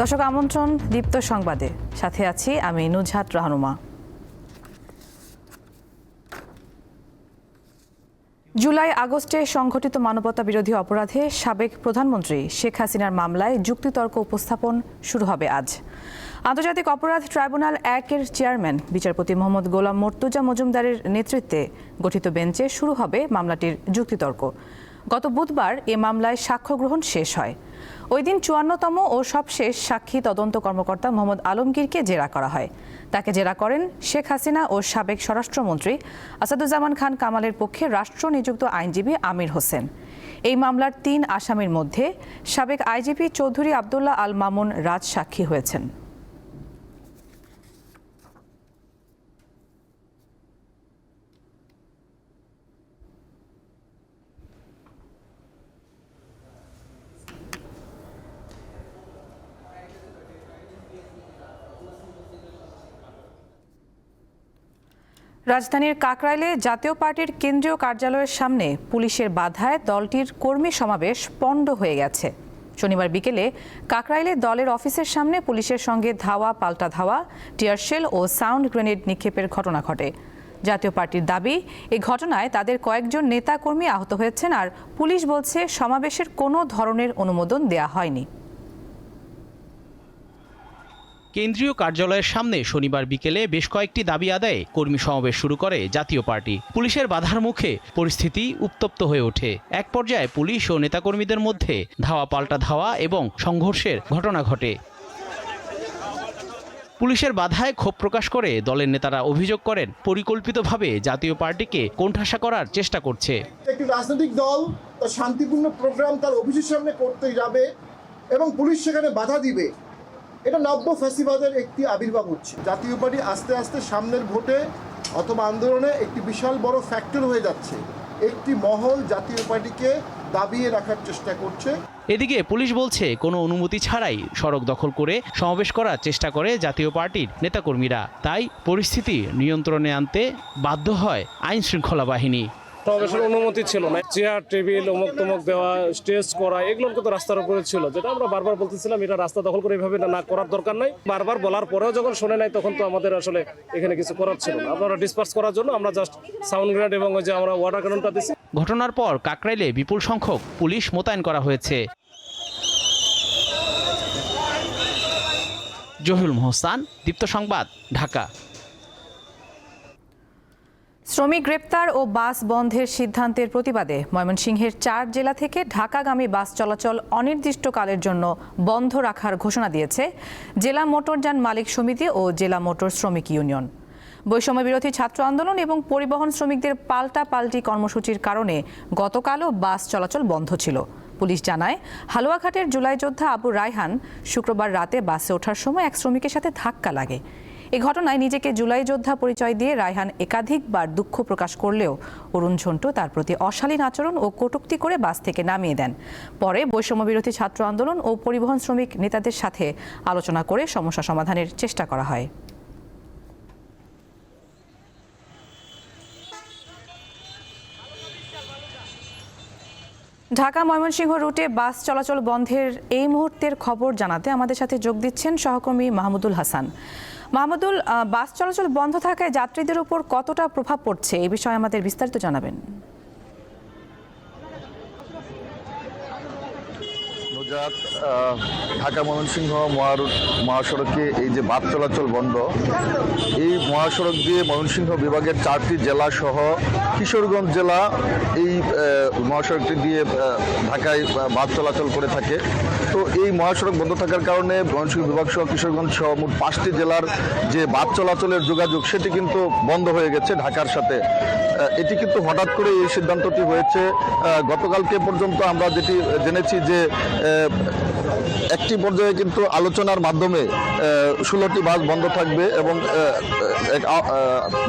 দর্শক আমন্ত্রণ দীপ্ত সংবাদে। সাথে আছি আমি নুজহাত রাহনুমা। জুলাই আগস্টে সংঘটিত মানবতা বিরোধী অপরাধে সাবেক প্রধানমন্ত্রী শেখ হাসিনার মামলায় যুক্তিতর্ক উপস্থাপন শুরু হবে আজ। আন্তর্জাতিক অপরাধ ট্রাইব্যুনাল একের চেয়ারম্যান বিচারপতি মোহাম্মদ গোলাম মর্তুজা মজুমদারের নেতৃত্বে গঠিত বেঞ্চে শুরু হবে মামলাটির যুক্তিতর্ক। গত বুধবার এ মামলায় সাক্ষ্য গ্রহণ শেষ হয়। ওই দিন চুয়ান্নতম ও সবশেষ সাক্ষী তদন্ত কর্মকর্তা মোহাম্মদ আলমগীরকে জেরা করা হয়। তাকে জেরা করেন শেখ হাসিনা ও সাবেক স্বরাষ্ট্রমন্ত্রী আসাদুজ্জামান খান কামালের পক্ষে রাষ্ট্র নিযুক্ত আইনজীবী আমির হোসেন। এই মামলার তিন আসামির মধ্যে সাবেক আইজিপি চৌধুরী আবদুল্লাহ আল মামুন রাজ সাক্ষী হয়েছেন। রাজধানীর কাকরাইলে জাতীয় পার্টির কেন্দ্রীয় কার্যালয়ের সামনে পুলিশের বাধায় দলটির কর্মী সমাবেশ পণ্ড হয়ে গেছে। শনিবার বিকেলে কাকরাইলে দলের অফিসের সামনে পুলিশের সঙ্গে ধাওয়া, পাল্টা ধাওয়া টিয়ারশেল ও সাউন্ড গ্রেনেড নিক্ষেপের ঘটনা ঘটে। জাতীয় পার্টির দাবি, এই ঘটনায় তাদের কয়েকজন নেতাকর্মী আহত হয়েছেন আর পুলিশ বলছে, সমাবেশের কোনো ধরনের অনুমোদন দেয়া হয়নি। কেন্দ্রীয় কার্যালয়ের সামনে শনিবার বিকেলে বেশ কয়েকটি দাবি আদায়ে কর্মী সমাবেশ শুরু করে জাতীয় পার্টি। পুলিশের বাধার মুখে পরিস্থিতি উত্তপ্ত হয়ে ওঠে। এক পর্যায়ে পুলিশ ও নেতাকর্মীদের মধ্যে ধাওয়া পাল্টা ধাওয়া এবং সংঘর্ষের ঘটনা ঘটে। পুলিশের বাধায় ক্ষোভ প্রকাশ করে দলের নেতারা অভিযোগ করেন, পরিকল্পিতভাবে জাতীয় পার্টিকে কোণঠাসা করার চেষ্টা করছে। একটি রাজনৈতিক দল তার শান্তিপূর্ণ প্রোগ্রাম তার অফিসের সামনে করতে যাবে এবং পুলিশ সেখানে বাধা দিবে। এটা নব্য ফ্যাসিবাদের একটি আবির্ভাব হচ্ছে। জাতীয় পার্টি আস্তে আস্তে সামনের ভোটে অথবা আন্দোলনে একটি বিশাল বড় ফ্যাক্টর হয়ে যাচ্ছে। একটি মহল জাতীয় পার্টিকে দাবিয়ে রাখার চেষ্টা করছে। এদিকে পুলিশ বলছে, কোনো অনুমতি ছাড়াই সড়ক দখল করে সমাবেশ করার চেষ্টা করে জাতীয় পার্টির নেতাকর্মীরা। তাই পরিস্থিতি নিয়ন্ত্রণে আনতে বাধ্য হয় আইন শৃঙ্খলা বাহিনী। সমাবেশের অনুমতি ছিল না। চেয়ার, টেবিল অমুক তমুক দেওয়া, স্টেজ করা এগুলো কিন্তু রাস্তার উপরে ছিল। যেটা আমরা বারবার বলতেছিলাম, এটা রাস্তা দখল করে এভাবে না করার দরকার নাই। বারবার বলার পরেও যখন শুনে নাই, তখন তো আমাদের আসলে এখানে কিছু করার ছিল না। আপনারা ডিসপার্স করার জন্য আমরা জাস্ট সাউন্ড গ্রেড এবং ওই যে আমরা ওয়াটার ক্যাননটা দিচ্ছি ঘটনার পর কাকরাইলে বিপুল সংখ্যক পুলিশ মোতায়েন করা হয়েছে। জহিরুল মোহসান, দীপ্ত সংবাদ, ঢাকা। শ্রমিক গ্রেপ্তার ও বাস বন্ধের সিদ্ধান্তের প্রতিবাদে ময়মনসিংহের চার জেলা থেকে ঢাকাগামী বাস চলাচল অনির্দিষ্টকালের জন্য বন্ধ রাখার ঘোষণা দিয়েছে জেলা মোটরযান মালিক সমিতি ও জেলা মোটর শ্রমিক ইউনিয়ন। বৈষম্য বিরোধী ছাত্র আন্দোলন এবং পরিবহন শ্রমিকদের পাল্টা পাল্টি কর্মসূচির কারণে গতকালও বাস চলাচল বন্ধ ছিল। পুলিশ জানায়, হালুয়াঘাটের জুলাই যোদ্ধা আবু রায়হান শুক্রবার রাতে বাসে ওঠার সময় এক শ্রমিকের সাথে ধাক্কা লাগে। এ ঘটনায় নিজেকে জুলাই যোদ্ধা পরিচয় দিয়ে রায়হান একাধিকবার দুঃখ প্রকাশ করলেও অরুণ ঝন্টু তার প্রতি অশালীন আচরণ ও কটূক্তি করে বাস থেকে নামিয়ে দেন। পরে বৈষম্য বিরোধী ছাত্র আন্দোলন ও পরিবহন শ্রমিক নেতাদের সাথে আলোচনা করে সমস্যা সমাধানের চেষ্টা করা হয়। ঢাকা ময়মনসিংহ রুটে বাস চলাচল বন্ধের এই মুহূর্তের খবর জানাতে আমাদের সাথে যোগ দিচ্ছেন সহকর্মী মাহমুদুল হাসান। মাহমুদুল বাস চলাচল বন্ধ থাকায় যাত্রীদের উপর কতটা প্রভাব পড়ছে? এই বিষয়ে আমাদের বিস্তারিত জানাবেন। ঢাকা ময়মনসিংহ মহারুট মহাসড়কে এই যে বাস চলাচল বন্ধ, এই মহাসড়ক দিয়ে ময়মনসিংহ বিভাগের চারটি জেলা সহ কিশোরগঞ্জ জেলা এই মহাসড়কটি দিয়ে ঢাকায় বাস চলাচল করে থাকে। তো এই মহাসড়ক বন্ধ থাকার কারণে ময়মনসিংহ বিভাগ সহ কিশোরগঞ্জ সহ মোট পাঁচটি জেলার যে বাস চলাচলের যোগাযোগ, সেটি কিন্তু বন্ধ হয়ে গেছে ঢাকার সাথে। এটি কিন্তু হঠাৎ করে এই সিদ্ধান্তটি হয়েছে। গতকালকে পর্যন্ত আমরা যেটি জেনেছি যে একটি পর্যায়ে কিন্তু আলোচনার মাধ্যমে ষোলোটি বাস বন্ধ থাকবে এবং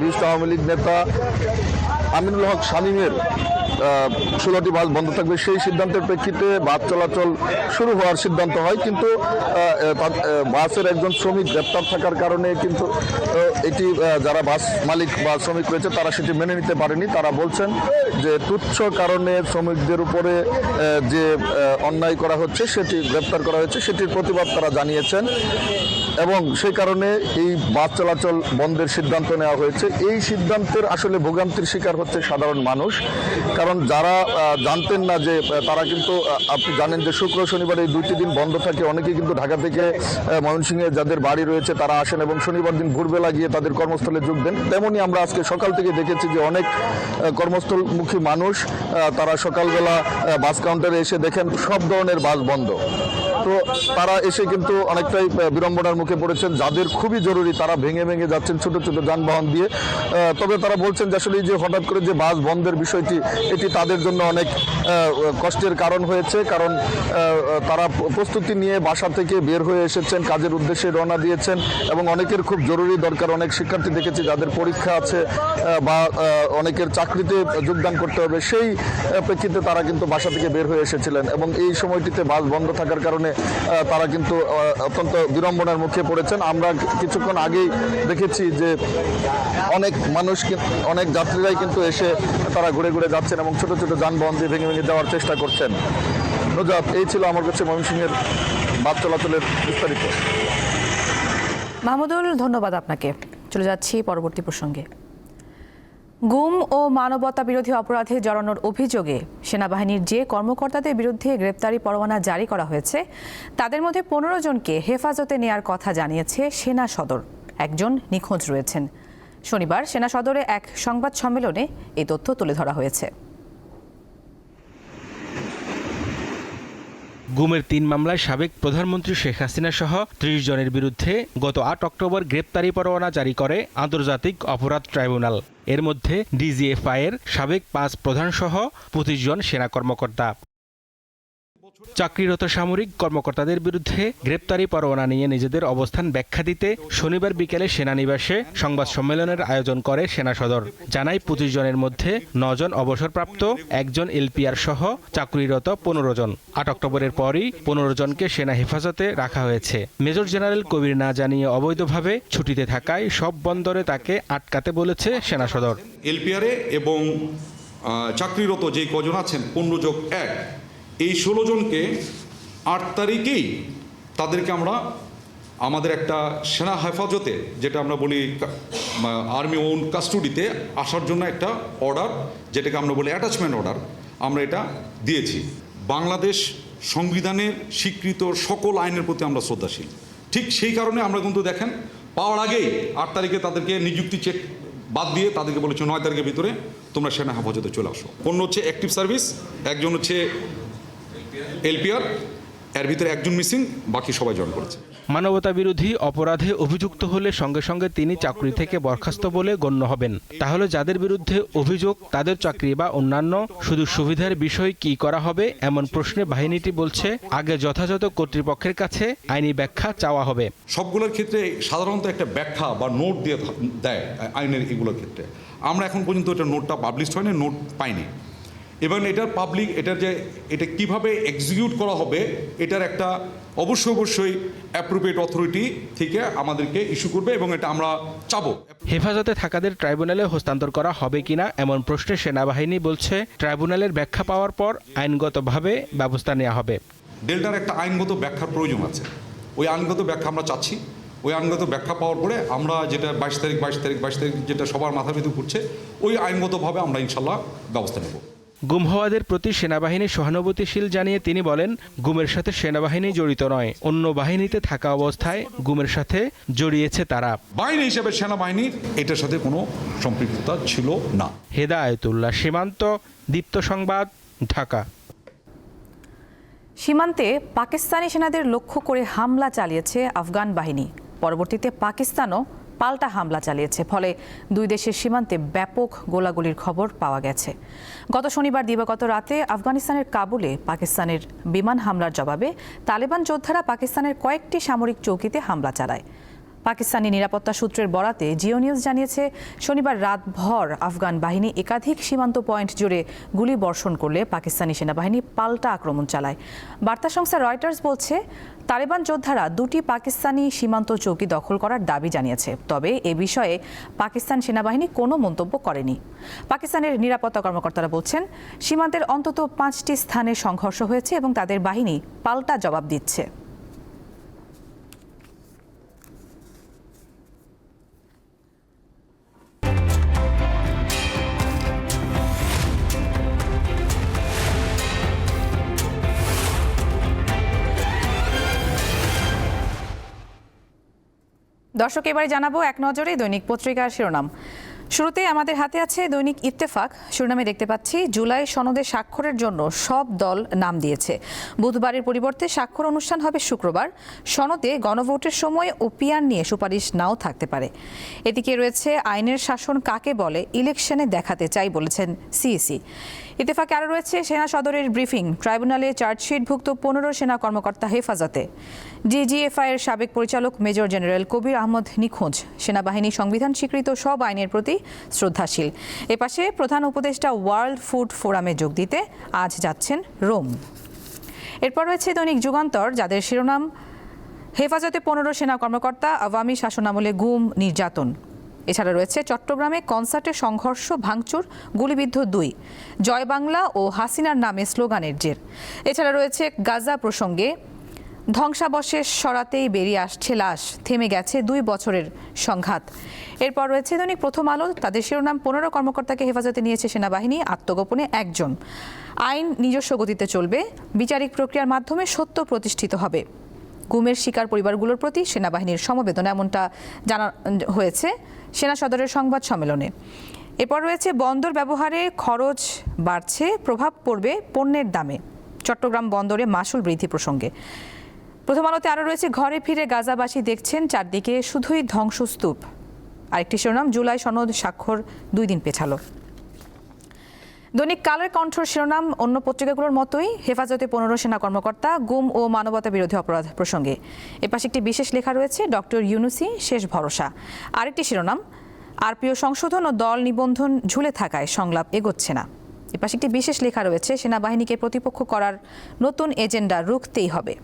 বিশিষ্ট আওয়ামী লীগ নেতা আমিনুল হক শামীমের ষোলোটি বাস বন্ধ থাকবে। সেই সিদ্ধান্তের প্রেক্ষিতে বাস চলাচল শুরু হওয়ার সিদ্ধান্ত হয়। কিন্তু বাসের একজন শ্রমিক গ্রেপ্তার থাকার কারণে কিন্তু এটি যারা বাস মালিক বা শ্রমিক রয়েছে, তারা সেটি মেনে নিতে পারেনি। তারা বলছেন যে, তুচ্ছ কারণে শ্রমিকদের উপরে যে অন্যায় করা হচ্ছে, সেটি গ্রেপ্তার করা হয়েছে। সেটির প্রতিবাদ তারা জানিয়েছেন। এবং সেই কারণে এই বাস চলাচল বন্ধের সিদ্ধান্ত নেওয়া হয়েছে। এই সিদ্ধান্তের আসলে ভোগান্তির শিকার হচ্ছে সাধারণ মানুষ। কারণ যারা জানতেন না যে তারা কিন্তু আপনি জানেন যে শুক্র, শনিবার এই দুইটি দিন বন্ধ থাকে। অনেকেই কিন্তু ঢাকা থেকে ময়মনসিংহে যাদের বাড়ি রয়েছে তারা আসেন এবং শনিবার দিন ভোরবেলা গিয়ে তাদের কর্মস্থলে যোগ দেন। তেমনই আমরা আজকে সকাল থেকে দেখেছি যে অনেক কর্মস্থলমুখী মানুষ তারা সকালবেলা বাস কাউন্টারে এসে দেখেন সব ধরনের বাস বন্ধ। তো তারা এসে কিন্তু অনেকটাই বিড়ম্বনার মুখে পড়েছেন। যাদের খুবই জরুরি, তারা ভেঙে ভেঙে যাচ্ছেন ছোট ছোট যানবাহন দিয়ে। তবে তারা বলছেন যে আসলে যে হঠাৎ করে যে বাস বন্ধের বিষয়টি, এটি তাদের জন্য অনেক কষ্টের কারণ হয়েছে। কারণ তারা প্রস্তুতি নিয়ে বাসা থেকে বের হয়ে এসেছেন, কাজের উদ্দেশ্যে রওনা দিয়েছেন এবং অনেকের খুব জরুরি দরকার। অনেক শিক্ষার্থী দেখেছি যাদের পরীক্ষা আছে বা অনেকের চাকরিতে যোগদান করতে হবে। সেই প্রেক্ষিতে তারা কিন্তু বাসা থেকে বের হয়ে এসেছিলেন এবং এই সময়টিতে বাস বন্ধ থাকার কারণে তারা কিন্তু অত্যন্ত বিড়ম্বনার মুখে পড়েছেন। আমরা কিছুক্ষণ আগেই দেখেছি যে অনেক মানুষ অনেক যাত্রীরাই কিন্তু এসে তারা ঘুরে ঘুরে যাচ্ছেন এবং ছোট ছোট যানবাহন দিয়ে ভেঙে ভেঙে যাওয়ার চেষ্টা করছেন। নজাত এই ছিল আমার কাছে ময়মনসিংহের বাস চলাচলের বিস্তারিত। মাহমুদুল, ধন্যবাদ আপনাকে। চলে যাচ্ছি পরবর্তী প্রসঙ্গে। গুম ও মানবতা বিরোধী অপরাধে জড়ানোর অভিযোগে সেনাবাহিনীর যে কর্মকর্তাদের বিরুদ্ধে গ্রেপ্তারি পরোয়ানা জারি করা হয়েছে, তাদের মধ্যে পনেরো জনকে হেফাজতে নেয়ার কথা জানিয়েছে সেনা সদর। একজন নিখোঁজ রয়েছেন। শনিবার সেনা সদরে এক সংবাদ সম্মেলনে এই তথ্য তুলে ধরা হয়েছে। গুমের তিন মামলায় সাবেক প্রধানমন্ত্রী শেখ হাসিনা সহ ত্রিশ জনের বিরুদ্ধে গত আট অক্টোবর গ্রেপ্তারি পরোয়ানা জারি করে আন্তর্জাতিক অপরাধ ট্রাইব্যুনাল। এর মধ্যে ডিজিএফআইয়ের সাবেক পাঁচ প্রধানসহ পঁচিশ জন সেনা কর্মকর্তা। চাকরিরত সামরিক কর্মকর্তাদের বিরুদ্ধে গ্রেপ্তারি পরোয়ানা নিয়ে নিজেদের অবস্থান ব্যাখ্যা দিতে শনিবার বিকেলে সেনানিবাসে সংবাদ সম্মেলনের আয়োজন করে সেনা সদর। জানায় পঁচিশ জনের মধ্যে নজন অবসরপ্রাপ্ত, একজন এলপিআর সহ চাকরিরত পনেরো জন। আট অক্টোবরের পরই পনেরো জনকে সেনা হেফাজতে রাখা হয়েছে। মেজর জেনারেল কবির না জানিয়ে অবৈধভাবে ছুটিতে থাকায় সব বন্দরে তাকে আটকাতে বলেছে সেনা সদর। এলপিআরে এবং চাকরিরত যে কজন আছেন, পনেরো যোগ এক এই ষোলো জনকে আট তারিখেই তাদেরকে আমরা আমাদের একটা সেনা হেফাজতে, যেটা আমরা বলি আর্মি ওন কাস্টডিতে আসার জন্য একটা অর্ডার যেটাকে আমরা বলি অ্যাটাচমেন্ট অর্ডার আমরা এটা দিয়েছি। বাংলাদেশ সংবিধানের স্বীকৃত সকল আইনের প্রতি আমরা শ্রদ্ধাশীল। ঠিক সেই কারণে আমরা কিন্তু দেখেন, পাওয়ার আগেই আট তারিখে তাদেরকে নিযুক্তি চেক বাদ দিয়ে তাদেরকে বলেছে নয় তারিখের ভিতরে তোমরা সেনা হেফাজতে চলে আসো। অন্য হচ্ছে অ্যাক্টিভ সার্ভিস একজন হচ্ছে এলপিআর এর ভিতরে একজন মিসিং বাকি সবাই জয়েন করেছে। মানবতা বিরোধী অপরাধে অভিযুক্ত হলে সঙ্গে সঙ্গে তিনি চাকরি থেকে বরখাস্ত বলে গণ্য হবেন। তাহলে যাদের বিরুদ্ধে অভিযোগ তাদের চাকরি বা অন্যান্য শুধু সুবিধার বিষয় কি করা হবে এমন প্রশ্নে বাহিনীটি বলছে আগে যথাযথ কর্তৃপক্ষের কাছে আইনি ব্যাখ্যা চাওয়া হবে। সবগুলোর ক্ষেত্রে সাধারণত একটা ব্যাখ্যা বা নোট দিয়ে দেয় আইনের এগুলোর ক্ষেত্রে। আমরা এখন পর্যন্ত এটা নোটটা পাবলিশ হয়নি নোট পাইনি। এবং এটার পাবলিক এটার যে এটা কীভাবে এক্সিকিউট করা হবে এটার একটা অবশ্যই অবশ্যই অ্যাপ্রোপ্রিয়েট অথরিটি থেকে আমাদেরকে ইস্যু করবে এবং এটা আমরা চাবো। হেফাজতে থাকাদের ট্রাইব্যুনালে হস্তান্তর করা হবে কিনা এমন প্রশ্নে সেনাবাহিনী বলছে ট্রাইব্যুনালের ব্যাখ্যা পাওয়ার পর আইনগতভাবে ব্যবস্থা নেওয়া হবে। ডেল্টার একটা আইনগত ব্যাখ্যার প্রয়োজন আছে। ওই আইনগত ব্যাখ্যা আমরা চাচ্ছি। ওই আইনগত ব্যাখ্যা পাওয়ার পরে আমরা যেটা বাইশ তারিখ বাইশ তারিখ বাইশ তারিখ যেটা সবার মাথার ভিতর ঘুরছে ওই আইনগতভাবে আমরা ইনশাল্লাহ ব্যবস্থা নেব। গুম হওয়াদের প্রতি সেনাবাহিনী সহানুভূতিশীল জানিয়ে তিনি বলেন গুমের সাথে সেনাবাহিনী জড়িত নয় অন্য বাহিনীতে থাকা অবস্থায় গুমের সাথে জড়িয়েছে তারা। বাহিনী হিসেবে সেনাবাহিনীর এটার সাথে কোনো সম্পৃক্ততা ছিল না। হেদায়তুল্লাহ সীমান্ত দীপ্ত সংবাদ ঢাকা। সীমান্তে পাকিস্তানি সেনাদের লক্ষ্য করে হামলা চালিয়েছে আফগান বাহিনী। পরবর্তীতে পাকিস্তানও পাল্টা হামলা চালিয়েছে, ফলে দুই দেশের সীমান্তে ব্যাপক গোলাগুলির খবর পাওয়া গেছে। গত শনিবার দিবাগত রাতে আফগানিস্তানের কাবুলে পাকিস্তানের বিমান হামলার জবাবে তালেবান যোদ্ধারা পাকিস্তানের কয়েকটি সামরিক চৌকিতে হামলা চালায়। পাকিস্তানি নিরাপত্তা সূত্রের বরাতে জিও নিউজ জানিয়েছে, শনিবার রাতভর আফগান বাহিনী একাধিক সীমান্ত পয়েন্ট জুড়ে গুলি বর্ষণ করলে পাকিস্তানি সেনাবাহিনী পাল্টা আক্রমণ চালায়। বার্তা সংস্থা রয়টার্স বলছে, তালেবান যোদ্ধারা দুটি পাকিস্তানি সীমান্ত চৌকি দখল করার দাবি জানিয়েছে, তবে এ বিষয়ে পাকিস্তান সেনাবাহিনী কোনো মন্তব্য করেনি। পাকিস্তানের নিরাপত্তা কর্মকর্তারা বলছেন, সীমান্তের অন্তত পাঁচটি স্থানে সংঘর্ষ হয়েছে এবং তাদের বাহিনী পাল্টা জবাব দিচ্ছে। দর্শক, এবারে জানাব এক নজরে দৈনিক পত্রিকার শিরোনাম। শুরুতেই আমাদের হাতে আছে দৈনিক ইত্তেফাক। শিরোনামে দেখতে পাচ্ছি, জুলাই সনদে স্বাক্ষরের জন্য সব দল নাম দিয়েছে। বুধবারের পরিবর্তে স্বাক্ষর অনুষ্ঠান হবে শুক্রবার। সনদে গণভোটের সময় ও পিয়ার নিয়ে সুপারিশ নাও থাকতে পারে। এদিকে রয়েছে, আইনের শাসন কাকে বলে, ইলেকশনে দেখাতে চাই বলেছেন সিইসি। ইত্তেফাকে আরও রয়েছে সেনা সদরের ব্রিফিং। ট্রাইব্যুনালে চার্জশিটভুক্ত পনেরো সেনা কর্মকর্তা হেফাজতে। ডিজিএফআই এর সাবেক পরিচালক মেজর জেনারেল কবির আহমদ নিখোঁজ। সেনাবাহিনী সংবিধান স্বীকৃত সব আইনের প্রতি শ্রদ্ধাশীল। এপাশে প্রধান উপদেষ্টা ওয়ার্ল্ড ফুড ফোরামে যোগ দিতে আজ যাচ্ছেন রোম। এরপর রয়েছে দৈনিক যুগান্তর, যাদের শিরোনাম, হেফাজতে পনেরো সেনা কর্মকর্তা আওয়ামী শাসনামলে গুম, নির্যাতন। এছাড়া রয়েছে চট্টগ্রামে কনসার্টে সংঘর্ষ, ভাঙচুর, গুলিবিদ্ধ দুই। জয় বাংলা ও হাসিনার নামে স্লোগানের জের। এছাড়া রয়েছে গাজা প্রসঙ্গে, ধ্বংসাবশেষ সরাতেই বেরিয়ে আসছে লাশ, থেমে গেছে দুই বছরের সংঘাত। এরপর রয়েছে দৈনিক প্রথম আলো, তাদের শিরোনাম পনেরো কর্মকর্তাকে হেফাজতে নিয়েছে সেনাবাহিনী, আত্মগোপনে একজন। আইন নিজস্ব গতিতে চলবে, বিচারিক প্রক্রিয়ার মাধ্যমে সত্য প্রতিষ্ঠিত হবে। গুমের শিকার পরিবারগুলোর প্রতি সেনাবাহিনীর সমবেদনা, এমনটা জানা হয়েছে সেনা সদরের সংবাদ সম্মেলনে। এরপর রয়েছে, বন্দর ব্যবহারে খরচ বাড়ছে, প্রভাব পড়বে পণ্যের দামে। চট্টগ্রাম বন্দরে মাসুল বৃদ্ধি প্রসঙ্গে। প্রথম আলোতে আরও রয়েছে, ঘরে ফিরে গাজাবাসী দেখছেন, চারদিকে শুধুই ধ্বংসস্তূপ। আরেকটি শিরোনাম, জুলাই সনদ স্বাক্ষর দুই দিন পেছালো। দৈনিক কালের কণ্ঠর শিরোনাম অন্য পত্রিকাগুলোর মতোই হেফাজতে পনেরো সেনা কর্মকর্তা, গুম ও মানবতা বিরোধী অপরাধ প্রসঙ্গে। এপাশে একটি বিশেষ লেখা রয়েছে, ডক্টর ইউনুসি, শেষ ভরসা। আরেকটি শিরোনাম, আরপিও সংশোধন ও দল নিবন্ধন ঝুলে থাকায় সংলাপ এগোচ্ছে না। এপাশে একটি বিশেষ লেখা রয়েছে, সেনাবাহিনীকে প্রতিপক্ষ করার নতুন এজেন্ডা রুখতেই হবে।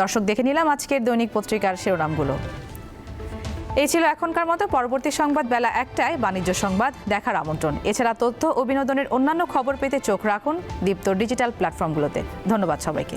দর্শক দেখে নিলাম আজকের দৈনিক পত্রিকার শিরোনামগুলো। এই ছিল এখনকার মতো। পরবর্তী সংবাদ বেলা একটায় বাণিজ্য সংবাদ দেখার আমন্ত্রণ। এছাড়া তথ্য ও বিনোদনের অন্যান্য খবর পেতে চোখ রাখুন দীপ্ত ডিজিটাল প্ল্যাটফর্মগুলোতে। ধন্যবাদ সবাইকে।